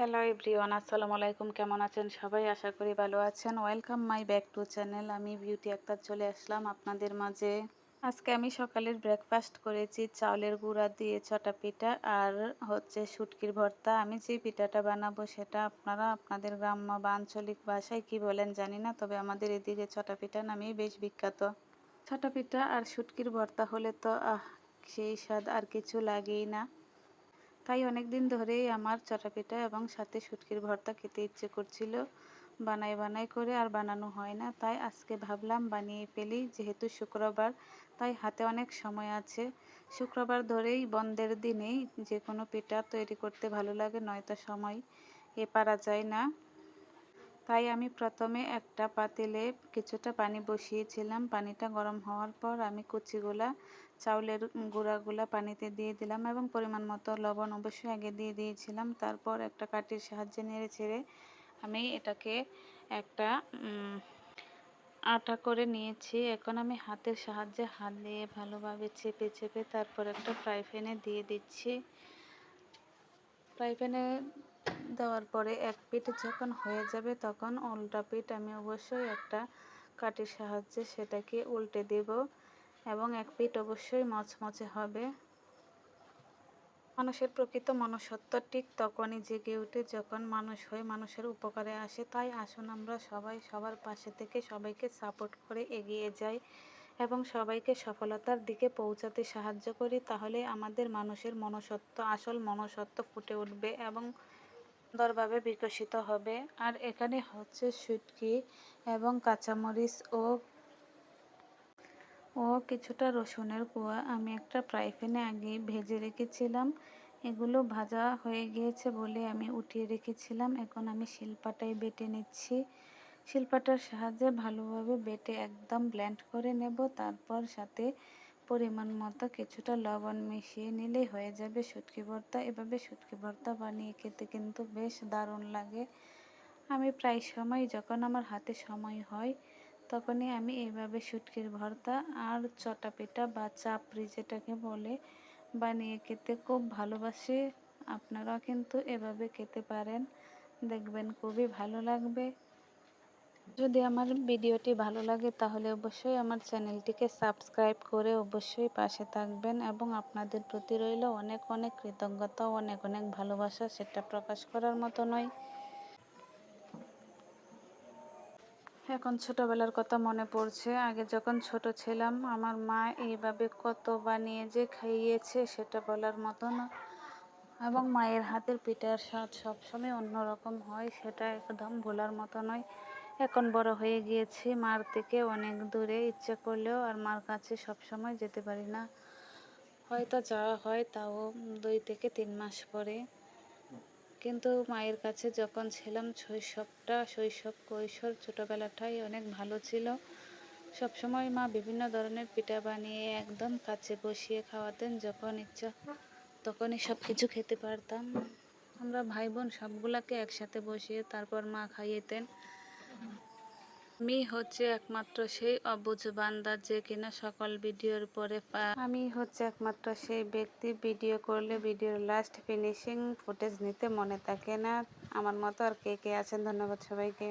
Hello everyone, আসসালামু আলাইকুম। কেমন আছেন সবাই? আশা করি ভালো আছেন। Welcome my back to channel আমি বিউটি আক্তার চলে আসলাম আপনাদের মাঝে। আজকে আমি সকালের ব্রেকফাস্ট করেছি, চাউলের গুঁড়া দিয়ে ছটা পিঠা আর হচ্ছে শুটকির ভর্তা। আমি যে পিঠাটা বানাবো সেটা আপনারা আপনাদের গ্রাম্য বা আঞ্চলিক ভাষায় কি বলেন জানি না, তবে আমাদের এদিকে ছটা পিঠা নামেই বেশ বিখ্যাত। ছটা পিঠা আর শুটকির ভর্তা হলে তো, আহ, সেই স্বাদ আর কিছু লাগেই না। তাই অনেক দিন ধরেই আমার চটাপিঠা এবং সাথে শুটকির ভর্তা খেতে ইচ্ছে করছিল। বানাই বানাই করে আর বানানো হয় না। তাই আজকে ভাবলাম বানিয়ে ফেলি, যেহেতু শুক্রবার, তাই হাতে অনেক সময় আছে। শুক্রবার ধরেই বন্ধের দিনেই যে কোনো পিঠা তৈরি করতে ভালো লাগে, নয়তো সময় এ পারা যায় না। তাই আমি প্রথমে একটা পাতিলে কিছুটা পানি বসিয়েছিলাম। পানিটা গরম হওয়ার পর আমি কুচিগুলা, চাউলের গুঁড়াগুলা পানিতে দিয়ে দিলাম এবং পরিমাণ মতো লবণ অবশ্যই আগে দিয়ে দিয়েছিলাম। তারপর একটা কাঠির সাহায্যে নেড়ে ছেড়ে আমি এটাকে একটা আটা করে নিয়েছি। এখন আমি হাতের সাহায্যে হাত দিয়ে ভালোভাবে চেপে চেপে তারপর একটা ফ্রাই প্যানে দিয়ে দিচ্ছি। ফ্রাই প্যানে দেওয়ার পরে এক পিঠ যখন হয়ে যাবে তখন উল্টা পিঠ আমি অবশ্যই একটা কাঠির সাহায্যে সেটাকে উল্টে দেব এবং এক পিঠ অবশ্যই মচমচে হবে। মানুষের প্রকৃত মনুষ্যত্ব ঠিক তখনই জেগে উঠে যখন মানুষ হয়ে মানুষের উপকারে আসে, তাই আসুন আমরা সবাই সবার পাশে থেকে সবাইকে সাপোর্ট করে এগিয়ে যাই এবং সবাইকে সফলতার দিকে পৌঁছাতে সাহায্য করি, তাহলে আমাদের মানুষের মনুষ্যত্ব, আসল মনুষ্যত্ব ফুটে উঠবে এবং সুন্দরভাবে বিকশিত হবে। আর এখানে হচ্ছে সুটকি এবং কাঁচামরিচ ও ও কিছুটা রসুনের কুয়া। আমি একটা ফ্রাই আগে ভেজে রেখেছিলাম। এগুলো ভাজা হয়ে গিয়েছে বলে আমি উঠিয়ে রেখেছিলাম। এখন আমি শিলপাটায় বেটে নিচ্ছি। শিলপাটার সাহায্যে ভালোভাবে বেটে একদম ব্ল্যান্ড করে নেব। তারপর সাথে পরিমাণ মতো কিছুটা লবণ মিশিয়ে নিলেই হয়ে যাবে শুটকি ভর্তা। এভাবে শুটকি ভর্তা বানিয়ে খেতে কিন্তু বেশ দারুণ লাগে। আমি প্রায় সময় যখন আমার হাতে সময় হয়, তখনই আমি এইভাবে শুটকির ভর্তা আর চটাপিটা বা চাপড়ি যেটাকে বলে বানিয়ে খেতে খুব ভালোবাসি। আপনারা কিন্তু এভাবে খেতে পারেন। দেখবেন খুবই ভালো লাগবে। যদি আমার ভিডিওটি ভালো লাগে, তাহলে অবশ্যই আমার চ্যানেলটিকে সাবস্ক্রাইব করে অবশ্যই পাশে থাকবেন এবং আপনাদের প্রতি রইল অনেক অনেক কৃতজ্ঞতা অনেক অনেক ভালোবাসা, সেটা প্রকাশ করার মতো নয়। এখন ছোটবেলার কথা মনে পড়ছে। আগে যখন ছোট ছিলাম, আমার মা এইভাবে কত বানিয়ে যে খাইয়েছে, সেটা বলার মতো না। এবং মায়ের হাতের পিঠার স্বাদ সবসময় অন্যরকম হয়, সেটা একদম ভোলার মতো নয়। এখন বড় হয়ে গিয়েছি। মার থেকে অনেক দূরে ইচ্ছে করলেও আর মার কাছে সবসময় যেতে পারি না। হয়তো যাওয়া হয় তাও দুই থেকে তিন মাস পরে। কিন্তু মায়ের কাছে যখন ছিলাম শৈশবটা, শৈশব, কৈশোর ছোটোবেলাটাই অনেক ভালো ছিল। সবসময় মা বিভিন্ন ধরনের পিঠা বানিয়ে একদম কাছে বসিয়ে খাওয়াতেন যখন ইচ্ছা, তখনই সব কিছু খেতে পারতাম। আমরা ভাই বোন সবগুলাকে একসাথে বসিয়ে তারপর মা খাইয়েতেন। আমি হচ্ছে একমাত্র সেই অবুজ বান্দা যে কিনা সকল ভিডিওর পরে আমি হচ্ছে একমাত্র সেই ব্যক্তি ভিডিও করলে ভিডিওর লাস্ট ফিনিশিং ফুটেজ নিতে মনে থাকে না। আমার মতো আর কে কে আছেন? ধন্যবাদ সবাইকে।